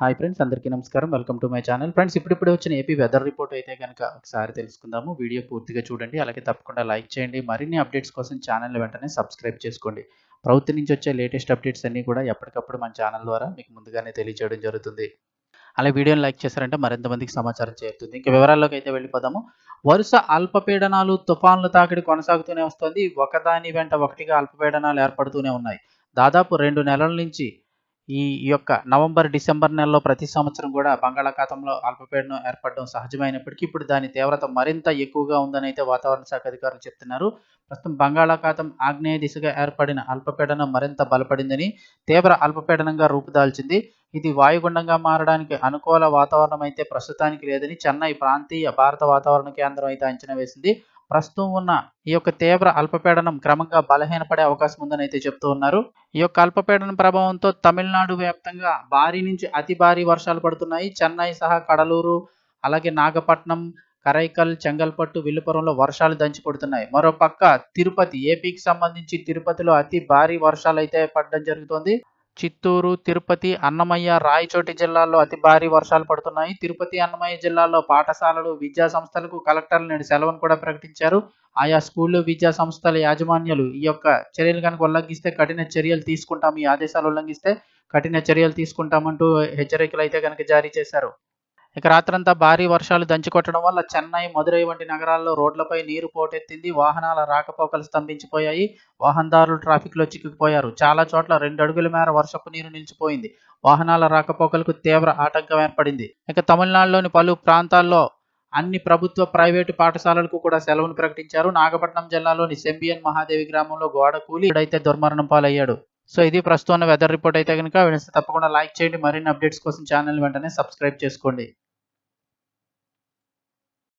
Hi friends అందరికీ నమస్కారం. Welcome to my channel. Friends ఇప్పుడిప్పుడే వచ్చిన ఏపీ వెదర్ రిపోర్ట్ అయితే కనుక ఒకసారి తెలుసుకుందాము. వీడియో పూర్తిగా చూడండి అలాగే తప్పకుండా లైక్ చేయండి. మరిన్ని అప్డేట్స్ కోసం ఛానల్ వెంటనే సబ్స్క్రైబ్ చేసుకోండి. ప్రభుత్వం నుంచి వచ్చే లేటెస్ట్ అప్డేట్స్ అన్నీ కూడా ఎప్పటికప్పుడు మన ఛానల్ ద్వారా మీకు ముందుగానే తెలియజేయడం జరుగుతుంది. అలా వీడియోని లైక్ చేశారంటే మరింత మందికి సమాచారం చేరుతుంది. ఇంకా వివరాల్లోకి అయితే వెళ్ళిపోదాము. వరుస అల్పపీడనాలు తుఫాన్లు తాకిడి కొనసాగుతూనే వస్తుంది. ఒకదాని వెంట ఒకటిగా అల్పపీడనాలు ఏర్పడుతూనే ఉన్నాయి. దాదాపు రెండు నెలల నుంచి ఈ యొక్క నవంబర్ డిసెంబర్ నెలలో ప్రతి సంవత్సరం కూడా బంగాళాఖాతంలో అల్పపీడనం ఏర్పడడం సహజమైనప్పటికీ ఇప్పుడు దాని తీవ్రత మరింత ఎక్కువగా ఉందని అయితే వాతావరణ శాఖ అధికారులు చెప్తున్నారు. ప్రస్తుతం బంగాళాఖాతం ఆగ్నేయ దిశగా ఏర్పడిన అల్పపీడనం మరింత బలపడిందని తీవ్ర అల్పపీడనంగా రూపుదాల్చింది. ఇది వాయుగుండంగా మారడానికి అనుకూల వాతావరణం అయితే ప్రస్తుతానికి లేదని చెన్నై ప్రాంతీయ భారత వాతావరణ కేంద్రం అయితే అంచనా వేసింది. ప్రస్తుతం ఉన్న ఈ యొక్క తీవ్ర అల్పపీడనం క్రమంగా బలహీనపడే అవకాశం ఉందని అయితే చెప్తూ ఉన్నారు. ఈ యొక్క అల్పపీడనం ప్రభావంతో తమిళనాడు వ్యాప్తంగా భారీ నుంచి అతి భారీ వర్షాలు పడుతున్నాయి. చెన్నై సహా కడలూరు అలాగే నాగపట్నం కరైకల్ చెంగల్పట్టు విల్లుపురంలో వర్షాలు దంచి పడుతున్నాయి. మరో పక్క తిరుపతి ఏపీకి సంబంధించి తిరుపతిలో అతి భారీ వర్షాలు అయితే పడడం జరుగుతోంది. చిత్తూరు తిరుపతి అన్నమయ్య రాయచోటి జిల్లాల్లో అతి భారీ వర్షాలు పడుతున్నాయి. తిరుపతి అన్నమయ్య జిల్లాలో పాఠశాలలు విద్యా సంస్థలకు కలెక్టర్లు నేడు సెలవును కూడా ప్రకటించారు. ఆయా స్కూళ్ళు విద్యా సంస్థల యాజమాన్యాలు ఈ యొక్క చర్యలు కనుక ఉల్లంఘిస్తే కఠిన చర్యలు తీసుకుంటాం ఈ ఆదేశాలు ఉల్లంఘిస్తే కఠిన చర్యలు తీసుకుంటామంటూ హెచ్చరికలు అయితే కనుక జారీ చేశారు. ఇక రాత్రంతా భారీ వర్షాలు దంచికొట్టడం వల్ల చెన్నై మదురై వంటి నగరాల్లో రోడ్లపై నీరు పోటెత్తింది. వాహనాల రాకపోకలు స్తంభించిపోయాయి. వాహనదారులు ట్రాఫిక్లో చిక్కుకుపోయారు. చాలా చోట్ల రెండు అడుగుల మేర వర్షపు నీరు నిలిచిపోయింది. వాహనాల రాకపోకలకు తీవ్ర ఆటంకం ఏర్పడింది. ఇక తమిళనాడులోని పలు ప్రాంతాల్లో అన్ని ప్రభుత్వ ప్రైవేటు పాఠశాలలకు కూడా సెలవును ప్రకటించారు. నాగపట్నం జిల్లాలోని సెంబియన్ మహాదేవి గ్రామంలో గోడ కూలి ఇడైతే దుర్మరణం పాలయ్యాడు. సో ఇది ప్రస్తుతం వెదర్ రిపోర్ట్ అయితే కనుక తప్పకుండా లైక్ చేయండి. మరిన్ని అప్డేట్స్ కోసం ఛానల్ వెంటనే సబ్స్క్రైబ్ చేసుకోండి.